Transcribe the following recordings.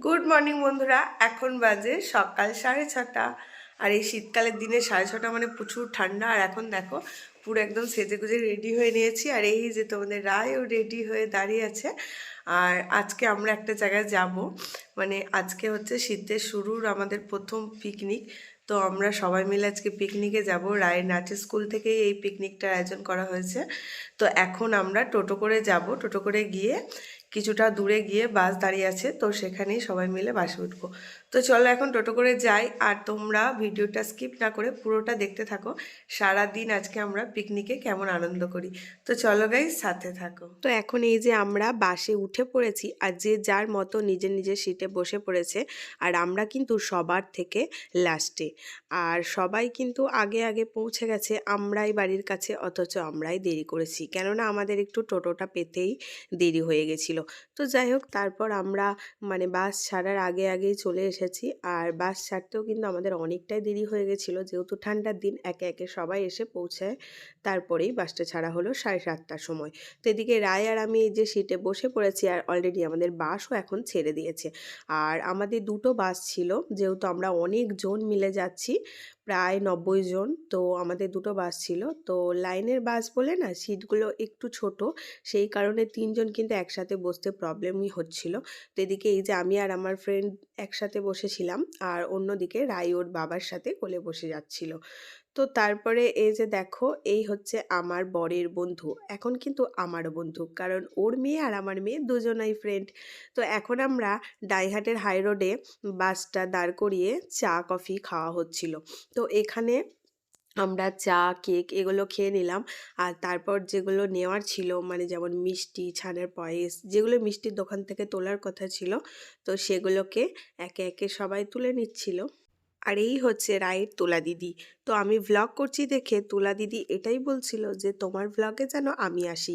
Good morning বন্ধুরা। এখন বাজে সকাল সাড়ে ছটা। আর এই শীতকালের দিনে সাড়ে ছটা মানে প্রচুর ঠান্ডা। আর এখন দেখো, পুরো একদম সেজে গুজে রেডি হয়ে নিয়েছি। আর এই যে তোমাদের রায়ও রেডি হয়ে দাঁড়িয়ে আছে। আর আজকে আমরা একটা জায়গায় যাব। মানে আজকে হচ্ছে শীতের শুরুর আমাদের প্রথম পিকনিক তো আমরা সবাই মিলে আজকে পিকনিকে যাব। রায়ের নাচের স্কুল থেকে এই পিকনিকটার আয়োজন করা হয়েছে। তো এখন আমরা টোটো করে যাব। টোটো করে গিয়ে কিছুটা দূরে গিয়ে বাস দাঁড়িয়ে আছে তো সেখানেই সবাই মিলে বাসে উঠবো। তো চলো এখন টোটো করে যাই আর তোমরা ভিডিওটা স্কিপ না করে পুরোটা দেখতে থাকো। সারা দিন আজকে আমরা পিকনিকে কেমন আনন্দ করি। তো চলো গাই সাথে থাকো। তো এখন এই যে আমরা বাসে উঠে পড়েছি আর যে যার মতো নিজের নিজের সিটে বসে পড়েছে আর আমরা কিন্তু সবার থেকে লাস্টে আর সবাই কিন্তু আগে আগে পৌঁছে গেছে, আমরাই বাড়ির কাছে, অথচ আমরাই দেরি করেছি। কেননা আমাদের একটু টোটোটা পেতেই দেরি হয়ে গেছিল। তো যাই হোক, তারপর আমরা মানে বাস ছাড়ার আগে আগেই চলে এসেছি। আর বাস ছাড়তেও কিন্তু আমাদের অনেকটাই দেরি হয়ে গেছিল। যেহেতু ঠান্ডার দিন, একে একে সবাই এসে পৌঁছায়। তারপরেই বাসটা ছাড়া হলো সাড়ে সাতটার সময়। তো এদিকে রায় আর আমি যে সিটে বসে পড়েছি, আর অলরেডি আমাদের বাসও এখন ছেড়ে দিয়েছে। আর আমাদের দুটো বাস ছিল। যেহেতু আমরা অনেকজন মিলে যাচ্ছি প্রায় নব্বই জন। তো আমাদের দুটো বাস ছিল। তো লাইনের বাস বলে না সিটগুলো একটু ছোট, সেই কারণে তিনজন কিন্তু একসাথে বসতে প্রবলেমই হচ্ছিল। তো এদিকে এই যে আমি আর আমার ফ্রেন্ড একসাথে বসেছিলাম, আর অন্যদিকে রায় ওর বাবার সাথে কোলে বসে যাচ্ছিল। তো তারপরে এই যে দেখো, এই হচ্ছে আমার বরের বন্ধু। এখন কিন্তু আমারও বন্ধু, কারণ ওর মেয়ে আর আমার মেয়ে দুজনাই ফ্রেন্ড তো এখন আমরা ডাইহাটের হাই রোডে বাসটা দাঁড় করিয়ে চা কফি খাওয়া হচ্ছিল। তো এখানে আমরা চা কেক এগুলো খেয়ে নিলাম। আর তারপর যেগুলো নেওয়ার ছিল মানে যেমন মিষ্টি, ছানার পায়েস, যেগুলো মিষ্টির দোকান থেকে তোলার কথা ছিল, তো সেগুলোকে একে একে সবাই তুলে নিচ্ছিল। আর এই হচ্ছে রায়ের তোলা দিদি। তো আমি ভ্লগ করছি দেখে তোলা দিদি এটাই বলছিল যে, তোমার ভ্লগে যেন আমি আসি।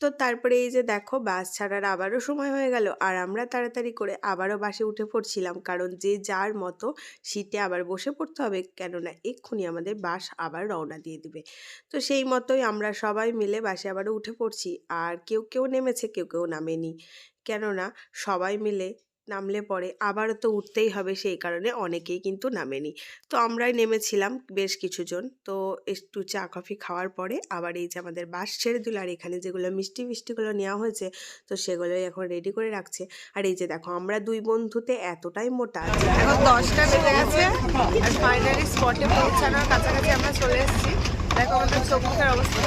তো তারপরে এই যে দেখো, বাস ছাড়ার আবারও সময় হয়ে গেল। আর আমরা তাড়াতাড়ি করে আবারও বাসে উঠে পড়ছিলাম। কারণ যে যার মতো সিটে আবার বসে পড়তে হবে, কেননা এক্ষুনি আমাদের বাস আবার রওনা দিয়ে দিবে। তো সেই মতোই আমরা সবাই মিলে বাসে আবারও উঠে পড়ছি। আর কেউ কেউ নেমেছে, কেউ কেউ নামেনি। কেননা সবাই মিলে নামলে পরে আবারও তো উঠতেই হবে সেই কারণে অনেকেই কিন্তু নামেনি। তো আমরাই নেমেছিলাম বেশ কিছুজন। তো একটু চা, কফি খাওয়ার পরে আবার এই যে আমাদের বাস ছেড়ে দিল আর এখানে যেগুলো মিষ্টি, মিষ্টিগুলো নেওয়া হয়েছে, তো সেগুলোই এখন রেডি করে রাখছে। আর এই যে দেখো, আমরা দুই বন্ধুতে এতটাই মোটা এখন দশটা বেজে গেছে আর ফাইনালি স্পটে পৌঁছানোর কাছাকাছি আমরা চলে এসেছি। দেখো আমাদের চোখ মুখের অবস্থা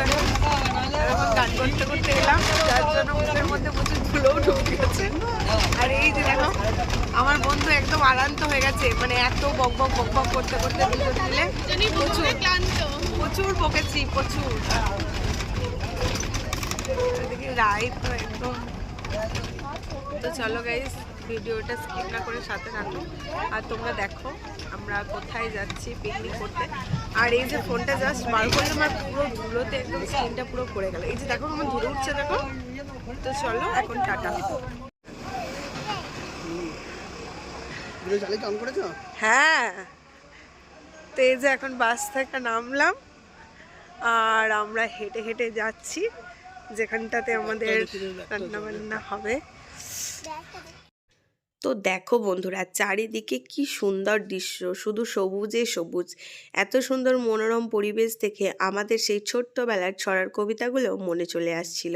এরকম গান করতে করতে এলাম, যার জন্য মধ্যে প্রচুর ধুলোও ঢুকে গেছে। আর এই যে দেখো আমার বন্ধু একদম আরান্ত হয়ে গেছে। মানে এত বক বক বক বক করতে করতে দুজন মিলে প্রচুর। প্রচুর বকেছি প্রচুর। তো একদম তো চলো গাইস ভিডিওটা স্কিপ না করে সাথে থাকো। আর তোমরা দেখো আমরা কোথায় যাচ্ছি পিকনিক করতে। আর এই যে ফোনটা জাস্ট বার করলে আমার পুরো ধুলোতে একদম স্ক্রিনটা পুরো পড়ে গেল। এই যে দেখো আমার ধুলো উঠছে দেখো। তো চলো এখন টাটা ভিডিও চালিয়ে অন করেছ হ্যাঁ। তো এই যে এখন বাস থেকে নামলাম আর আমরা হেঁটে হেঁটে যাচ্ছি যেখানটাতে আমাদের রান্নাবান্না হবে। তো দেখো বন্ধুরা, চারিদিকে কি সুন্দর দৃশ্য, শুধু সবুজে সবুজ। এত সুন্দর মনোরম পরিবেশ দেখে আমাদের সেই ছোট্টবেলার ছড়ার কবিতাগুলো মনে চলে আসছিল।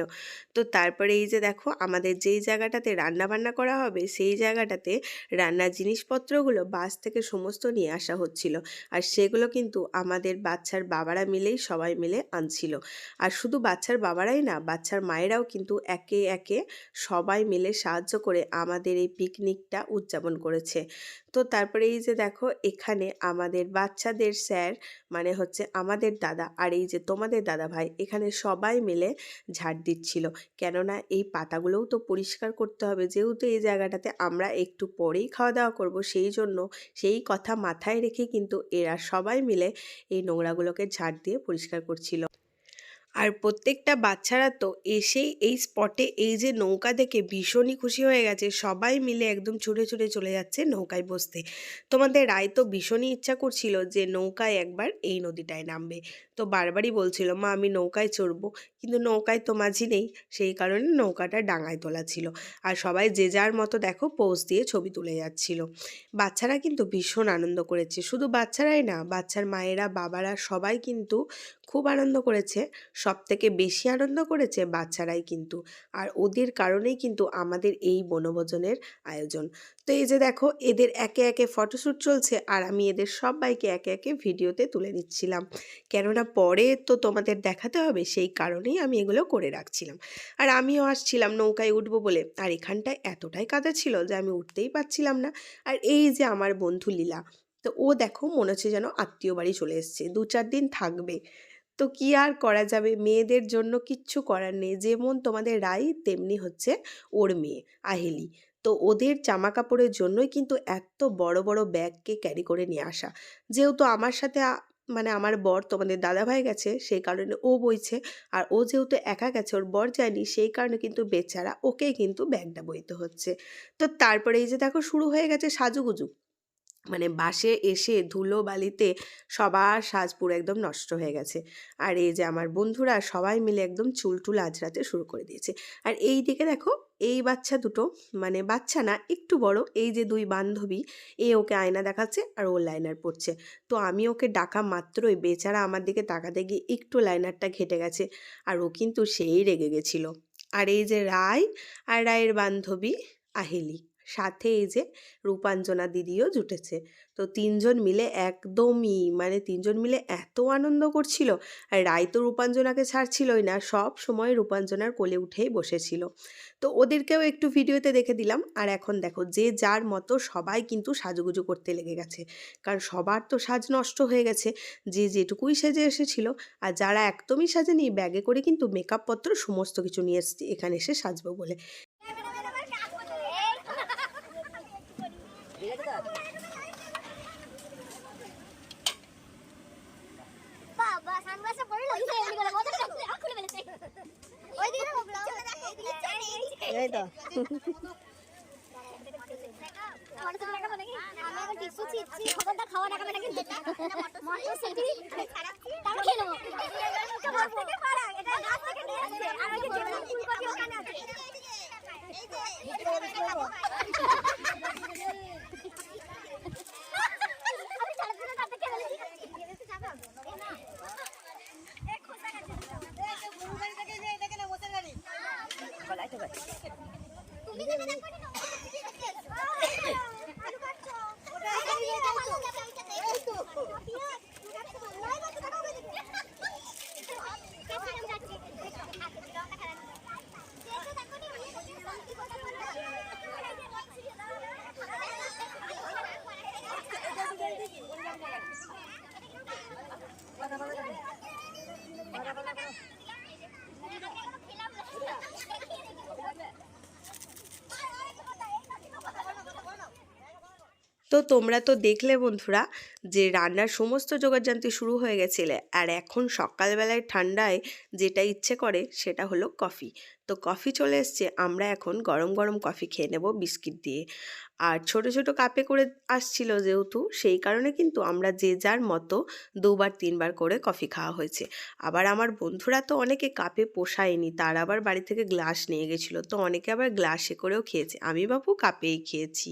তো তারপরে এই যে দেখো, আমাদের যেই জায়গাটাতে রান্না বান্না করা হবে, সেই জায়গাটাতে রান্নার জিনিসপত্রগুলো বাস থেকে সমস্ত নিয়ে আসা হচ্ছিল। আর সেগুলো কিন্তু আমাদের বাচ্চার বাবারা মিলেই সবাই মিলে আনছিল। আর শুধু বাচ্চার বাবারাই না, বাচ্চার মায়েরাও কিন্তু একে একে সবাই মিলে সাহায্য করে আমাদের এই পিকনিকটা উদযাপন করেছে। তো তারপরে এই যে দেখো, এখানে আমাদের বাচ্চাদের স্যার মানে হচ্ছে আমাদের দাদা আর এই যে তোমাদের দাদা ভাই, এখানে সবাই মিলে ঝাড় দিচ্ছিল। কেননা এই পাতাগুলোও তো পরিষ্কার করতে হবে। যেহেতু এই জায়গাটাতে আমরা একটু পরেই খাওয়া দাওয়া করব, সেই জন্য সেই কথা মাথায় রেখে কিন্তু এরা সবাই মিলে এই নোংরাগুলোকে ঝাড় দিয়ে পরিষ্কার করছিল। আর প্রত্যেকটা বাচ্চারা তো এসেই এই স্পটে এই যে নৌকা দেখে ভীষণই খুশি হয়ে গেছে। সবাই মিলে একদম ছুটে ছুটে চলে যাচ্ছে নৌকায় বসতে। তোমাদের রায় তো ভীষণই ইচ্ছা করছিল যে নৌকায় একবার এই নদীটায় নামবে। তো বারবারই বলছিল, মা, আমি নৌকায় চড়বো। কিন্তু নৌকায় তো মাঝি নেই, সেই কারণে নৌকাটা ডাঙায় তোলা ছিল। আর সবাই যে যার মতো দেখো পোজ দিয়ে ছবি তুলে যাচ্ছিল। বাচ্চারা কিন্তু ভীষণ আনন্দ করেছে। শুধু বাচ্চারাই না, বাচ্চার মায়েরা, বাবারা সবাই কিন্তু খুব আনন্দ করেছে। সব থেকে বেশি আনন্দ করেছে বাচ্চারাই কিন্তু। আর ওদের কারণেই কিন্তু আমাদের এই বনভোজনের আয়োজন। তো এই যে দেখো, এদের একে একে ফটোশ্যুট চলছে আর আমি এদের সবাইকে একে একে ভিডিওতে তুলে নিচ্ছিলাম। কেননা পরে তো তোমাদের দেখাতে হবে, সেই কারণেই আমি এগুলো করে রাখছিলাম। আর আমিও আসছিলাম নৌকায় উঠবো বলে। আর এখানটায় এতটাই কাদা ছিল যে আমি উঠতেই পারছিলাম না। আর এই যে আমার বন্ধু লীলা, তো ও দেখো মনে হচ্ছে যেন আত্মীয় বাড়ি চলে এসছে, দু চার দিন থাকবে। তো কি আর করা যাবে? মেয়েদের জন্য কিচ্ছু করার নেই, যেমন তোমাদের রাই, তেমনি হচ্ছে ওর মেয়ে, আহেলি। তো ওদের জামা কাপড়ের জন্যই কিন্তু এত বড় বড় ব্যাগকে ক্যারি করে নিয়ে আসা। যেহেতু আমার সাথে মানে আমার বর তোমাদের দাদাভাই গেছে, সেই কারণে ও বইছে। আর ও যেহেতু একা গেছে, ওর বর যায়নি, সেই কারণে কিন্তু বেচারা ওকে কিন্তু ব্যাগটা বইতে হচ্ছে। তো তারপরে এই যে দেখো শুরু হয়ে গেছে সাজুগুজু। মানে বাসে এসে ধুলো বালিতে সবার সাজ পুরো একদম নষ্ট হয়ে গেছে। আর এই যে আমার বন্ধুরা সবাই মিলে একদম চুল টুল আজরাতে শুরু করে দিয়েছে। আর এই দিকে দেখো, এই বাচ্চা দুটো মানে বাচ্চা না, একটু বড়, এই যে দুই বান্ধবী, এ ওকে আয়না দেখাচ্ছে আর ও লাইনার পড়ছে তো আমি ওকে ডাকা মাত্রই বেচারা আমার দিকে তাকাতে গিয়ে একটু লাইনারটা ঘেটে গেছে আর ও কিন্তু সেই রেগে গেছিল। আর এই যে রায় আর রায়ের বান্ধবী, আহেলি। সাথে এই যে রূপাঞ্জনা দিদিও জুটেছে। তো তিনজন মিলে একদমই মানে তিনজন মিলে এত আনন্দ করছিল। আর রায় তো রূপাঞ্জনাকে ছাড়ছিলই না, সব সময় রূপাঞ্জনার কোলে উঠেই বসেছিল। তো ওদেরকেও একটু ভিডিওতে দেখে দিলাম। আর এখন দেখো, যে যার মতো সবাই কিন্তু সাজুগুজু করতে লেগে গেছে। কারণ সবার তো সাজ নষ্ট হয়ে গেছে, যে যেটুকুই সেজে এসেছিল। আর যারা একদমই সাজেনি, ব্যাগে করে কিন্তু মেকআপ পত্র সমস্ত কিছু নিয়ে এসেছে, এখানে এসে সাজবো বলে বাবা সানগ্লাসে পরে লাগিয়ে এমনি করে মজা করছে আর খুলে ফেলেছে ওই দিকে পিছনে দেখো পিছনে এই তো মটরশুটি লাগাবো নাকি আমি এখন টিস্যু ছিচ্ছি খবরটা খাওয়া লাগাবে না কিন্তু মটরশুটি তারপর খেয়ে নেব গাছ থেকে পাড়া এটা গাছ থেকে নিয়ে আসছে আর ওই যে যেখানে ফুলকপি ওখানে আছে এই যে আমি চালাতে চালাতে তাতে খেয়ে ফেলেছি এক খোসা গেছে তুমি দেবে না করে নাও আলু কাটছো ওটা নিয়ে যাও তো এই তো তো তোমরা তো দেখলে বন্ধুরা যে রান্নার সমস্ত জোগাড়যন্ত্র শুরু হয়ে গেছিলে। আর এখন সকালবেলায় ঠান্ডায় যেটা ইচ্ছে করে সেটা হলো কফি। তো কফি চলে এসছে, আমরা এখন গরম গরম কফি খেয়ে নেব বিস্কিট দিয়ে। আর ছোট ছোট কাপে করে আসছিল যেহেতু, সেই কারণে কিন্তু আমরা যে যার মতো দুবার তিনবার করে কফি খাওয়া হয়েছে। আবার আমার বন্ধুরা তো অনেকে কাপে পোষায়নি, তার আবার বাড়ি থেকে গ্লাস নিয়ে গেছিল। তো অনেকে আবার গ্লাসে করেও খেয়েছে। আমি বাপু কাপেই খেয়েছি।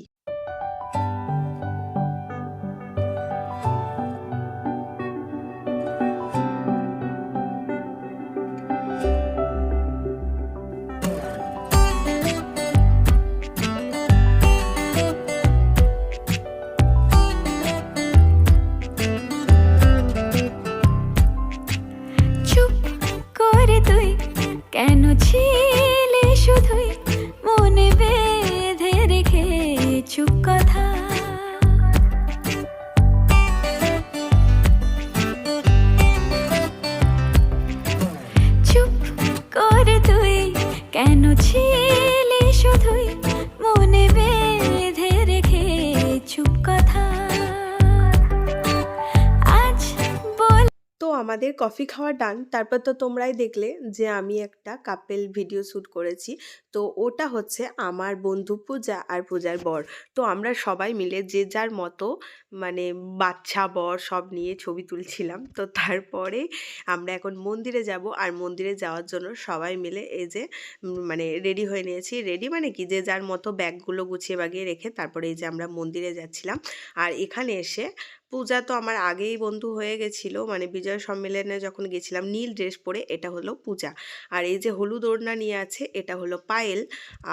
কফি খাওয়া ডান তারপর তো তোমরাই দেখলে যে আমি একটা কাপেল ভিডিও শ্যুট করেছি। তো ওটা হচ্ছে আমার বন্ধু পূজা আর পূজার বর। তো আমরা সবাই মিলে যে যার মতো মানে বাচ্চা, বর সব নিয়ে ছবি তুলছিলাম। তো তারপরে আমরা এখন মন্দিরে যাব আর মন্দিরে যাওয়ার জন্য সবাই মিলে এই যে মানে রেডি হয়ে নিয়েছি। রেডি মানে কি? যে যার মতো ব্যাগগুলো গুছিয়ে বাগিয়ে রেখে তারপরে এই যে আমরা মন্দিরে যাচ্ছিলাম। আর এখানে এসে পূজা তো আমার আগেই বন্ধু হয়ে গেছিল। মানে বিজয় সম্মেলনে যখন গেছিলাম, নীল ড্রেস পরে এটা হলো পূজা। আর এই যে হলুদ ওড়না নিয়ে আছে, এটা হলো পায়েল।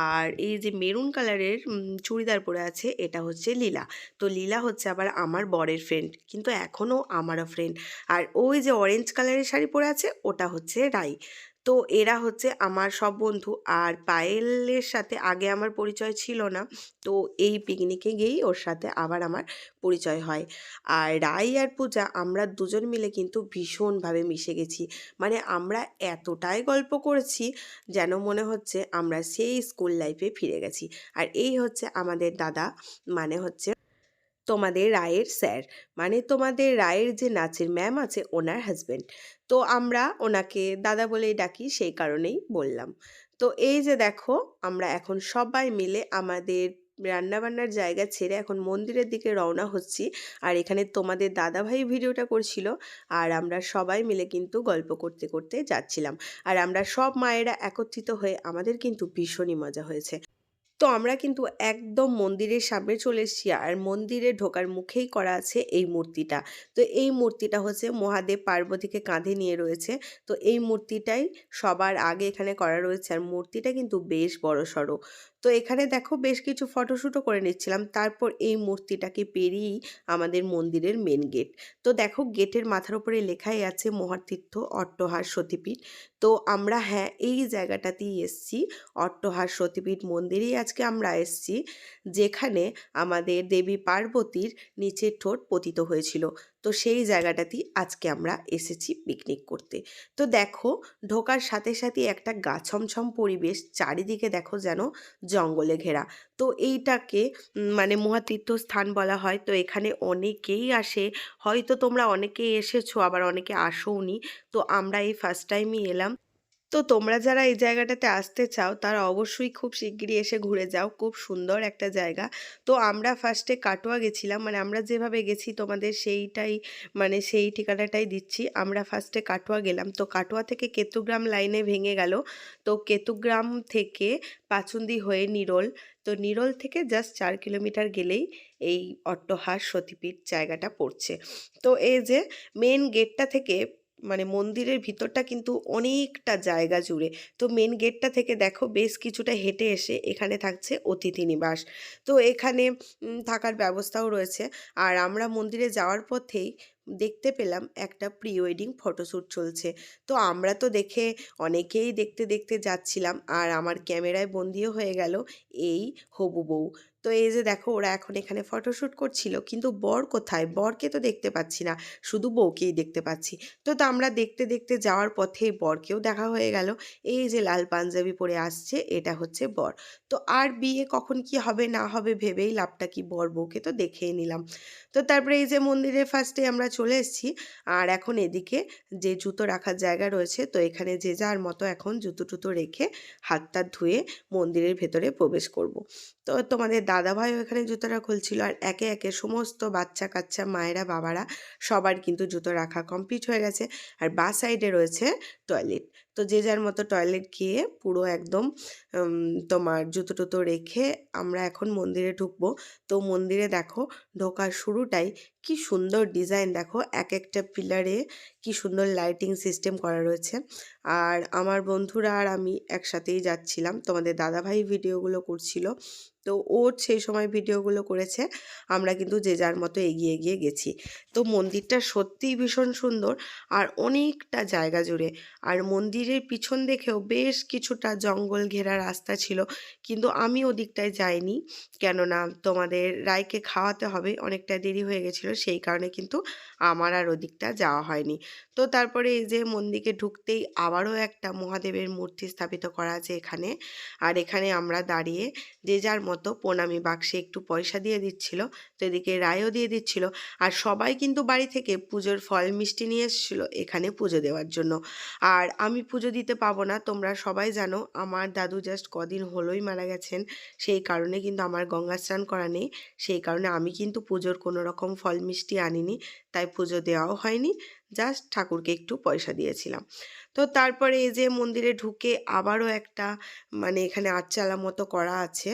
আর এই যে মেরুন কালারের চুড়িদার পরে আছে, এটা হচ্ছে লীলা। তো লীলা হচ্ছে আবার আমার বরের ফ্রেন্ড কিন্তু এখনও আমারও ফ্রেন্ড আর ওই যে অরেঞ্জ কালারের শাড়ি পরে আছে, ওটা হচ্ছে রাই। তো এরা হচ্ছে আমার সব বন্ধু। আর পায়েলের সাথে আগে আমার পরিচয় ছিল না। তো এই পিকনিকে গিয়েই ওর সাথে আবার আমার পরিচয় হয়। আর রাই আর পূজা আমরা দুজন মিলে কিন্তু ভীষণভাবে মিশে গেছি। মানে আমরা এতটাই গল্প করেছি যেন মনে হচ্ছে আমরা সেই স্কুল লাইফে ফিরে গেছি। আর এই হচ্ছে আমাদের দাদা মানে হচ্ছে তোমাদের রায়ের স্যার মানে তোমাদের রায়ের যে নাচের ম্যাম আছে, ওনার হাজবেন্ড তো আমরা ওনাকে দাদা বলেই ডাকি, সেই কারণেই বললাম। তো এই যে দেখো, আমরা এখন সবাই মিলে আমাদের রান্নাবান্নার জায়গা ছেড়ে এখন মন্দিরের দিকে রওনা হচ্ছি। আর এখানে তোমাদের দাদাভাই ভিডিওটা করছিল। আর আমরা সবাই মিলে কিন্তু গল্প করতে করতে যাচ্ছিলাম। আর আমরা সব মায়েরা একত্রিত হয়ে আমাদের কিন্তু ভীষণই মজা হয়েছে। তো আমরা কিন্তু একদম মন্দিরের সামনে চলে এসেছি আর মন্দিরে ঢোকার মুখেই করা আছে এই মূর্তিটা। তো এই মূর্তিটা হচ্ছে মহাদেব পার্বতীকে কাঁধে নিয়ে রয়েছে। তো এই মূর্তিটাই সবার আগে এখানে করা রয়েছে আর মূর্তিটা কিন্তু বেশ বড় সড়ো তো এখানে দেখো বেশ কিছু ফটোশ্যুটও করে নিচ্ছিলাম। তারপর এই মূর্তিটাকে পেরিয়েই আমাদের মন্দিরের মেন গেট তো দেখো গেটের মাথার উপরে লেখাই আছে মহাতীর্থ অট্টহার সতীপীঠ। তো আমরা হ্যাঁ এই জায়গাটাতেই এসছি, অট্টহার সতীপীঠ মন্দিরেই আজকে আমরা এসছি, যেখানে আমাদের দেবী পার্বতীর নিচের ঠোঁট পতিত হয়েছিল। তো সেই জায়গাটাতেই আজকে আমরা এসেছি পিকনিক করতে। তো দেখো, ঢোকার সাথে সাথে একটা গাছমছম পরিবেশ, চারিদিকে দেখো যেন জঙ্গলে ঘেরা। তো এইটাকে মানে মহাতীর্থ স্থান বলা হয়। তো এখানে অনেকেই আসে। হয়তো তোমরা অনেকেই এসেছ, আবার অনেকে আসোনি তো আমরা এই ফার্স্ট টাইমই এলাম। তো তোমরা যারা এই জায়গাটাতে আসতে চাও, তারা অবশ্যই খুব শিগগিরই এসে ঘুরে যাও। খুব সুন্দর একটা জায়গা। তো আমরা ফার্স্টে কাটোয়া গেছিলাম। মানে আমরা যেভাবে গেছি, তোমাদের সেইটাই মানে সেই ঠিকানাটাই দিচ্ছি। আমরা ফার্স্টে কাটোয়া গেলাম। তো কাটোয়া থেকে কেতুগ্রাম লাইনে ভেঙে গেল। তো কেতুগ্রাম থেকে পাচুন্দি হয়ে নিরল। তো নিরল থেকে জাস্ট চার কিলোমিটার গেলেই এই অট্টহাস সতীপীঠ জায়গাটা পড়ছে। তো এই যে মেন গেটটা থেকে মানে মন্দিরের ভিতরটা কিন্তু অনেকটা জায়গা জুড়ে। তো মেন গেটটা থেকে দেখো বেশ কিছুটা হেঁটে এসে এখানে থাকছে অতিথি নিবাস। তো এখানে থাকার ব্যবস্থাও রয়েছে। আর আমরা মন্দিরে যাওয়ার পথেই দেখতে পেলাম একটা প্রি ওয়েডিং ফটোশ্যুট চলছে। তো আমরা তো দেখে অনেকেই দেখতে দেখতে যাচ্ছিলাম, আর আমার ক্যামেরায় বন্দিও হয়ে গেল এই হবু বউ। তো এই যে দেখো, ওরা এখন এখানে ফটোশ্যুট করছিল, কিন্তু বর কোথায়? বরকে তো দেখতে পাচ্ছি না, শুধু বউকেই দেখতে পাচ্ছি। তো তো আমরা দেখতে দেখতে যাওয়ার পথে বরকেও দেখা হয়ে গেল। এই যে লাল পাঞ্জাবি পরে আসছে, এটা হচ্ছে বর। তো আর বিয়ে কখন কি হবে, না হবে ভেবেই লাভটা কি? বর বউকে তো দেখেই নিলাম। তো তারপরে এই যে মন্দিরের ফার্স্টে আমরা চলে এসেছি, আর এখন এদিকে যে জুতো রাখার জায়গা রয়েছে, তো এখানে যে যার মতো এখন জুতো টুতো রেখে হাত টাত ধুয়ে মন্দিরের ভেতরে প্রবেশ করব। তো তোমাদের দাদাভাইও এখানে জুতোটা খুলছিল আর একে একে সমস্ত বাচ্চা কাচ্চা মায়েরা, বাবারা সবার কিন্তু জুতো রাখা কমপ্লিট হয়ে গেছে আর বা সাইডে রয়েছে টয়লেট তো যে যার মতো টয়লেট গিয়ে পুরো একদম তোমার জুতো টুতো রেখে আমরা এখন মন্দিরে ঢুকবো। তো মন্দিরে দেখো ঢোকার শুরুটাই কি সুন্দর ডিজাইন দেখো, এক একটা পিলারে কি সুন্দর লাইটিং সিস্টেম করা রয়েছে। আর আমার বন্ধুরা আর আমি একসাথেই যাচ্ছিলাম, তোমাদের দাদাভাই ভিডিওগুলো করছিল। তো ওর সেই সময় ভিডিওগুলো করেছে। আমরা কিন্তু যে যার মতো এগিয়ে এগিয়ে গেছি। তো মন্দিরটা সত্যিই ভীষণ সুন্দর আর অনেকটা জায়গা জুড়ে। আর মন্দিরের পিছন দেখেও বেশ কিছুটা জঙ্গল ঘেরা রাস্তা ছিল। কিন্তু আমি ওদিকটায় যাইনি। কেননা তোমাদের রায়কে খাওয়াতে হবে। অনেকটা দেরি হয়ে গেছিল। সেই কারণে কিন্তু আমার আর ওদিকটা যাওয়া হয়নি। তো তারপরে এই যে মন্দিরে ঢুকতেই আবারও একটা মহাদেবের মূর্তি স্থাপিত করা আছে এখানে। আর এখানে আমরা দাঁড়িয়ে যে যার মতো প্রণামী বাক্সে একটু পয়সা দিয়ে দিচ্ছিল তো এদিকে রায়ও দিয়ে দিচ্ছিল। আর সবাই কিন্তু বাড়ি থেকে পুজোর ফল, মিষ্টি নিয়ে এসেছিল এখানে পুজো দেওয়ার জন্য। আর আমি পুজো দিতে পাবো না, তোমরা সবাই জানো, আমার দাদু জাস্ট কদিন হলোই মারা গেছেন। সেই কারণে কিন্তু আমার গঙ্গা স্নান করা নেই। সেই কারণে আমি কিন্তু পুজোর কোনো রকম ফল, মিষ্টি আনিনি। তাই পুজো দেওয়াও হয়নি জাস্ট ঠাকুরকে একটু পয়সা দিয়েছিলাম। তো তারপরে এই যে মন্দিরে ঢুকে আবারও একটা মানে এখানে আটচালা মতো করা আছে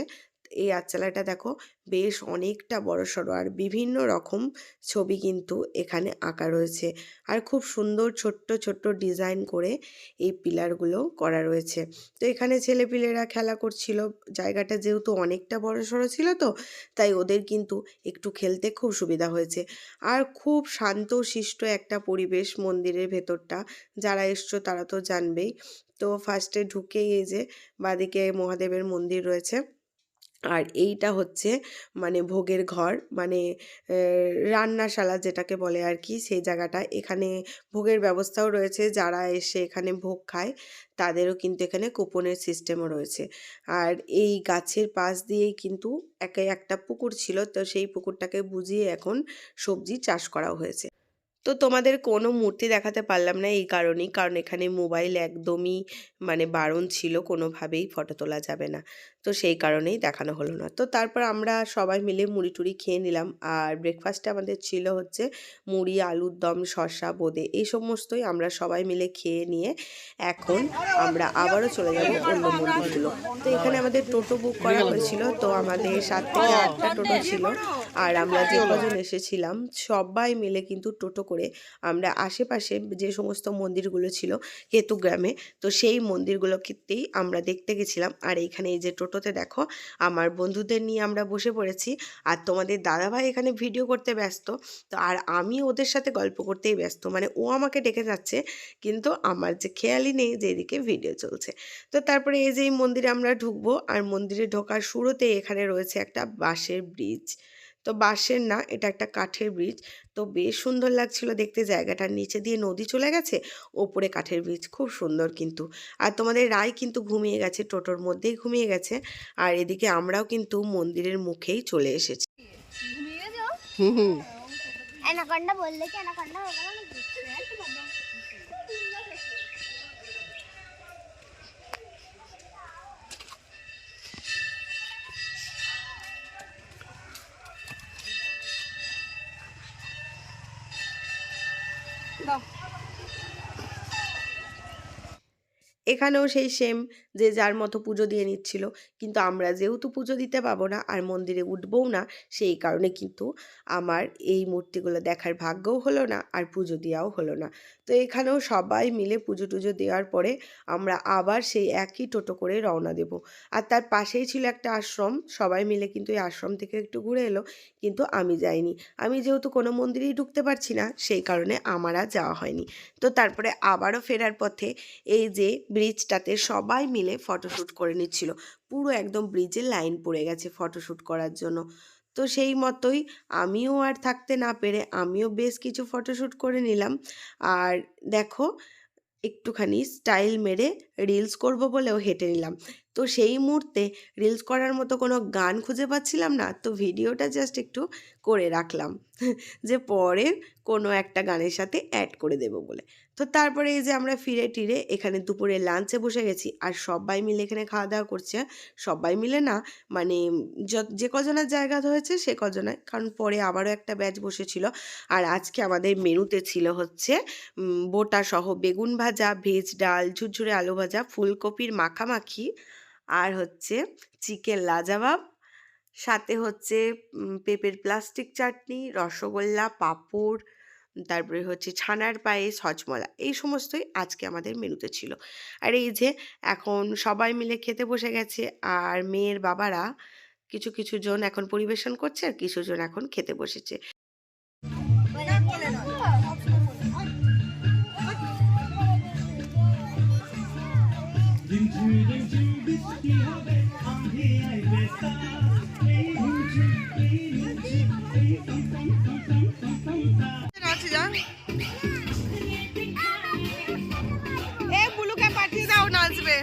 এই আটচালাটা দেখো বেশ অনেকটা বড় সড়ো আর বিভিন্ন রকম ছবি কিন্তু এখানে আঁকা রয়েছে। আর খুব সুন্দর ছোট্ট ছোট্ট ডিজাইন করে এই পিলারগুলো করা রয়েছে। তো এখানে ছেলেপিলেরা খেলা করছিল। জায়গাটা যেহেতু অনেকটা বড় সড়ো ছিল তো, তাই ওদের কিন্তু একটু খেলতে খুব সুবিধা হয়েছে। আর খুব শান্ত, শিষ্ট একটা পরিবেশ মন্দিরের ভেতরটা। যারা এসছো তারা তো জানবেই। তো ফার্স্টে ঢুকেই এই যে বাদিকে মহাদেবের মন্দির রয়েছে। আর এইটা হচ্ছে মানে ভোগের ঘর। মানে রান্নাশালা যেটাকে বলে আর কি সেই জায়গাটা। এখানে ভোগের ব্যবস্থাও রয়েছে। যারা এসে এখানে ভোগ খায়, তাদেরও কিন্তু এখানে কুপনের সিস্টেমও রয়েছে। আর এই গাছের পাশ দিয়েই কিন্তু একে একটা পুকুর ছিল। তো সেই পুকুরটাকে বুঝিয়ে এখন সবজি চাষ করা হয়েছে। তো তোমাদের কোনো মূর্তি দেখাতে পারলাম না এই কারণেই। কারণ এখানে মোবাইল একদমই মানে বারণ ছিল, কোনোভাবেই ফটো তোলা যাবে না। তো সেই কারণেই দেখানো হলো না। তো তারপর আমরা সবাই মিলে মুড়ি টুড়ি খেয়ে নিলাম। আর ব্রেকফাস্টে আমাদের ছিল হচ্ছে মুড়ি, আলুর দম, শসা, বোঁদে এই সমস্তই আমরা সবাই মিলে খেয়ে নিয়ে এখন আমরা আবারও চলে যাব অন্য মন্দিরগুলো। তো এখানে আমাদের টোটো বুক করা হয়েছিল। তো আমাদের সাত থেকে আটটা টোটো ছিল। আর আমরা যে কজন এসেছিলাম সবাই মিলে কিন্তু টোটো করে আমরা আশেপাশে যে সমস্ত মন্দিরগুলো ছিল কেতুগ্রামে তো সেই মন্দিরগুলোকেতেই আমরা দেখতে গেছিলাম। আর এইখানে এই যে টোটোতে দেখো, আমার বন্ধুদের নিয়ে আমরা বসে পড়েছি আর তোমাদের দাদাভাই এখানে ভিডিও করতে ব্যস্ত। তো আর আমি ওদের সাথে গল্প করতেই ব্যস্ত মানে ও আমাকে ডেকে যাচ্ছে, কিন্তু আমার যে খেয়ালই নেই যে এদিকে ভিডিও চলছে। তো তারপরে এই যে এই মন্দিরে আমরা ঢুকবো, আর মন্দিরে ঢোকার শুরুতে এখানে রয়েছে একটা বাঁশের ব্রিজ তো বাঁশের না এটা একটা কাঠের ব্রিজ। তো বেশ সুন্দর লাগছিল দেখতে জায়গাটার নিচে দিয়ে নদী চলে গেছে ওপরে কাঠের ব্রিজ। খুব সুন্দর কিন্তু। আর তোমাদের রায় কিন্তু ঘুমিয়ে গেছে টোটোর মধ্যেই ঘুমিয়ে গেছে। আর এদিকে আমরাও কিন্তু মন্দিরের মুখেই চলে এসেছি। হুম হুম। অ্যানাকন্ডা বললে কি অ্যানাকন্ডা এখানেও সেই সেম যে যার মতো পুজো দিয়ে নিচ্ছিল। কিন্তু আমরা যেহেতু পুজো দিতে পাবো না আর মন্দিরে উঠবও না, সেই কারণে কিন্তু আমার এই মূর্তিগুলো দেখার ভাগ্যও হলো না আর পুজো দেওয়াও হলো না। তো এখানেও সবাই মিলে পুজো টুজো দেওয়ার পরে আমরা আবার সেই একই টোটো করে রওনা দেব। আর তার পাশেই ছিল একটা আশ্রম, সবাই মিলে কিন্তু এই আশ্রম থেকে একটু ঘুরে এলো। কিন্তু আমি যাইনি। আমি যেহেতু কোনো মন্দিরেই ঢুকতে পারছি না, সেই কারণে আমার আর যাওয়া হয়নি। তো তারপরে আবারও ফেরার পথে এই যে ব্রিজটাতে সবাই মিলে ফটোশ্যুট করে নিচ্ছিল। পুরো একদম ব্রিজে লাইন পড়ে গেছে ফটোশ্যুট করার জন্য। তো সেই মতোই আমিও আর থাকতে না পেরে আমিও বেশ কিছু ফটোশ্যুট করে নিলাম। আর দেখো, একটুখানি স্টাইল মেরে রিলস করব বলেও হেঁটে নিলাম। তো সেই মুহূর্তে রিলস করার মতো কোনো গান খুঁজে পাচ্ছিলাম না, তো ভিডিওটা জাস্ট একটু করে রাখলাম। যে পরে কোনো একটা গানের সাথে অ্যাড করে দেব বলে। তো তারপরে এই যে আমরা ফিরে টিরে এখানে দুপুরে লাঞ্চে বসে গেছি, আর সবাই মিলে এখানে খাওয়া দাওয়া করছে। সবাই মিলে না মানে যে কজনের জায়গা হয়েছে সে কজনের। কারণ পরে আবারও একটা ব্যাচ বসেছিল। আর আজকে আমাদের মেনুতে ছিল হচ্ছে বোটা সহ বেগুন ভাজা ভেজ ডাল, ঝুরঝুরে আলু ভাজা, ফুলকপির মাখামাখি, আর হচ্ছে চিকেন লাজাবাব, সাথে হচ্ছে পেঁপের প্লাস্টিক চাটনি, রসগোল্লা, পাঁপড় তারপরে হচ্ছে ছানার পায়েস, হজমলা, এই সমস্তই আজকে আমাদের মেনুতে ছিল। আর এই যে এখন সবাই মিলে খেতে বসে গেছে, আর মেয়ের বাবারা কিছু কিছু জন এখন পরিবেশন করছে, আর কিছু জন এখন খেতে বসেছে। এ বুলুকে পাঠিয়ে দাও নাচবে।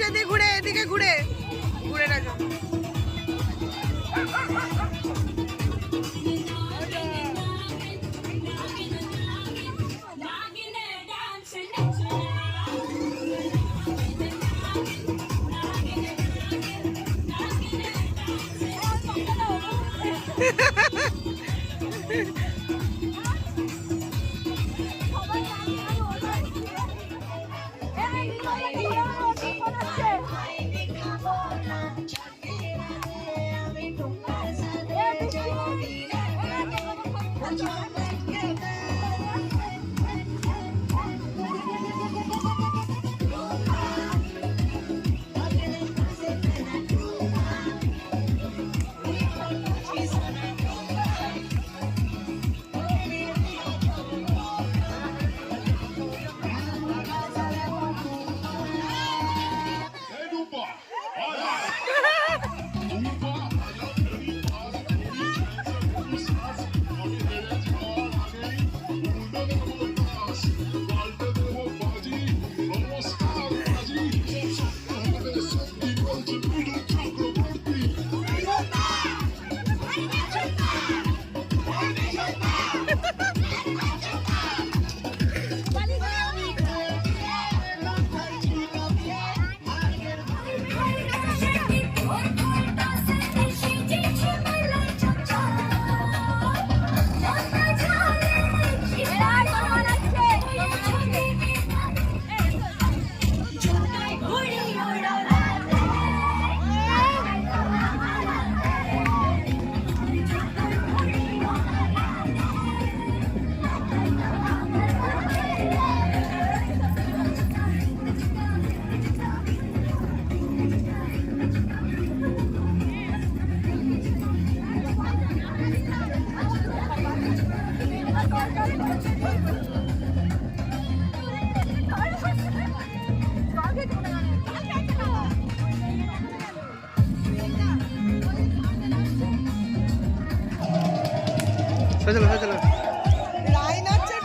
ঘুরে এদিকে ঘুরে। ঘুরে ঘুরে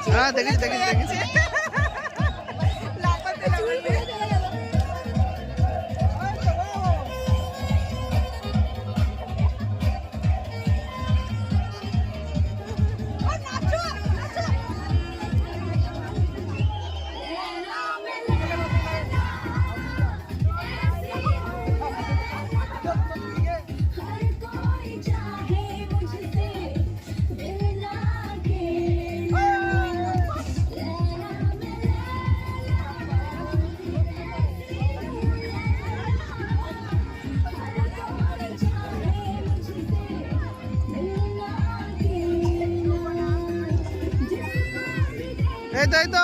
হ্যাঁ দেখিস দেখিস দেখেছি। এই তো এই তো।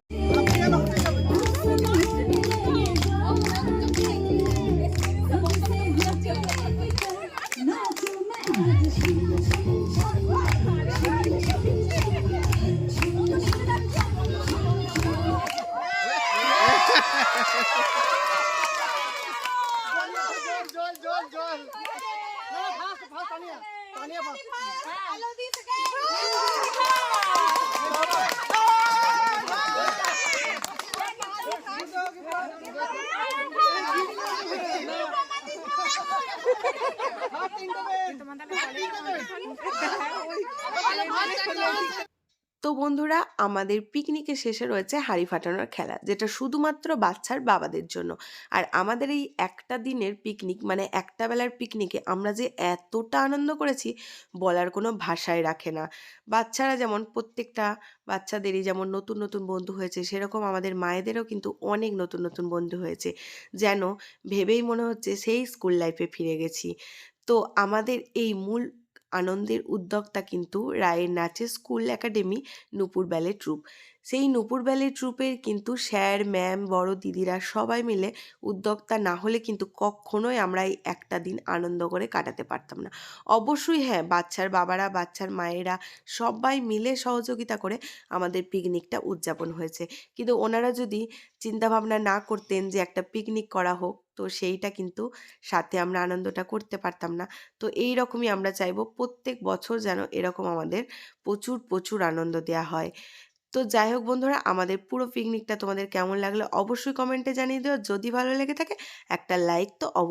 আমাদের পিকনিকের শেষে রয়েছে হাঁড়ি ফাটানোর খেলা, যেটা শুধুমাত্র বাচ্চার বাবাদের জন্য। আর আমাদের এই একটা দিনের পিকনিক মানে একটা বেলার পিকনিকে আমরা যে এতটা আনন্দ করেছি, বলার কোনো ভাষাই রাখে না। বাচ্চারা যেমন প্রত্যেকটা বাচ্চাদেরই যেমন নতুন নতুন বন্ধু হয়েছে, সেরকম আমাদের মায়েদেরও কিন্তু অনেক নতুন নতুন বন্ধু হয়েছে। যেন ভেবেই মনে হচ্ছে সেই স্কুল লাইফে ফিরে গেছি। তো আমাদের এই মূল আনন্দের উদ্যোক্তা কিন্তু রায়ের নাচের school academy Nupur ballet troupe সেই নূপুর ব্যালে ট্রুপের কিন্তু স্যার ম্যাম বড় দিদিরা সবাই মিলে উদ্যোক্তা না হলে কিন্তু কখনোই আমরা এই একটা দিন আনন্দ করে কাটাতে পারতাম না। অবশ্যই হ্যাঁ বাচ্চার বাবারা, বাচ্চার মায়েরা সবাই মিলে সহযোগিতা করে আমাদের পিকনিকটা উদযাপন হয়েছে। কিন্তু ওনারা যদি চিন্তাভাবনা না করতেন যে একটা পিকনিক করা হোক তো সেইটা কিন্তু সাথে আমরা আনন্দটা করতে পারতাম না। তো এই রকমই আমরা চাইব প্রত্যেক বছর যেন এরকম আমাদের প্রচুর প্রচুর আনন্দ দেয়া হয়। তো যাই হোক বন্ধুরা, আমাদের পুরো পিকনিকটা তোমাদের কেমন লাগল অবশ্যই কমেন্টে জানিয়ে দিও। যদি ভালো লেগে থাকে, একটা লাইক তো অবশ্যই